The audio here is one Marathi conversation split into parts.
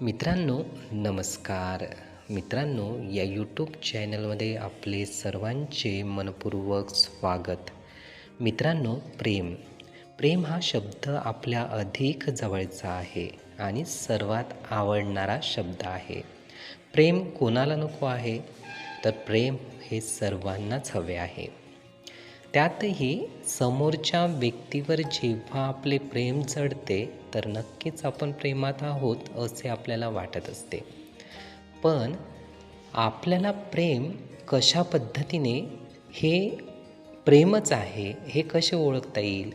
मित्रांनो नमस्कार. मित्रांनो या यूट्यूब चॅनलमध्ये आपले सर्वांचे मनपूर्वक स्वागत. मित्रांनो प्रेम. प्रेम हा शब्द आपल्या अधिक जवळचा आहे आणि सर्वात आवडणारा शब्द आहे. प्रेम कोणाला नको आहे? तर प्रेम हे सर्वांनाच हवे आहे. त्यातही समोरच्या व्यक्तीवर जेव्हा आपले प्रेम चढते तर नक्कीच आपण प्रेमात आहोत असे आपल्याला वाटत असते. पण आपल्याला प्रेम कशा पद्धतीने हे प्रेमच आहे हे कसे ओळखता येईल?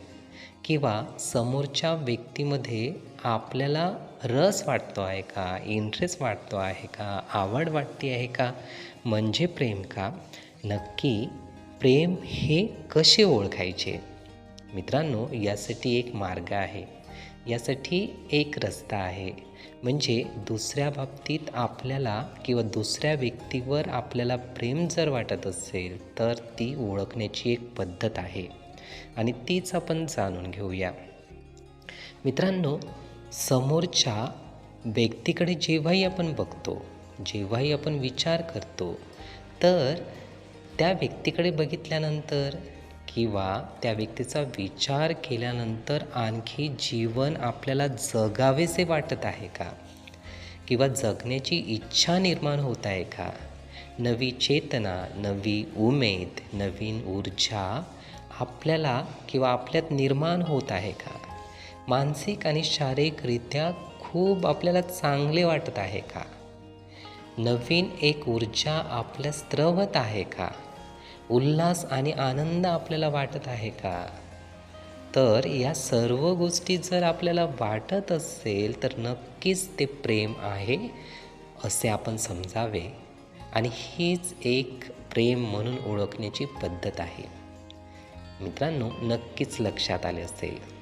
किंवा समोरच्या व्यक्तीमध्ये आपल्याला रस वाटतो आहे का इंटरेस्ट वाटतो आहे का आवड वाटते आहे का म्हणजे प्रेम का? नक्की प्रेम हे कसे ओळखायचे? मित्रांनो यासाठी एक मार्ग आहे. यासाठी एक रस्ता आहे. म्हणजे दुसऱ्या बाबतीत आपल्याला किंवा दुसऱ्या व्यक्तीवर आपल्याला प्रेम जर वाटत असेल तर ती ओळखण्याची एक पद्धत आहे. आणि तीच आपण जाणून घेऊया. मित्रांनो समोरच्या व्यक्तीकडे जेव्हाही आपण बघतो जेव्हाही आपण विचार करतो तर त्या व्यक्तीकडे बघितल्यानंतर किंवा त्या व्यक्तीचा विचार केल्यानंतर आणखी जीवन आपल्याला जगावेसे वाटत आहे का? किंवा जगण्याची इच्छा निर्माण होत आहे का? नवी चेतना नवी उमेद नवीन ऊर्जा आपल्याला किंवा आपल्यात निर्माण होत आहे का? मानसिक आणि शारीरिकरित्या खूप आपल्याला चांगले वाटत आहे का? नवीन एक ऊर्जा आपल्या स्त्रवत आहे का? उल्हास आणि आनंद आपल्याला वाटत आहे का? तर या सर्व गोष्टी जर आपल्याला वाटत असेल तर नक्कीच ते प्रेम आहे असे आपण समजावे. आणि हीच एक प्रेम म्हणून ओळखण्याची पद्धत आहे. मित्रांनो नक्कीच लक्षात आले असेल.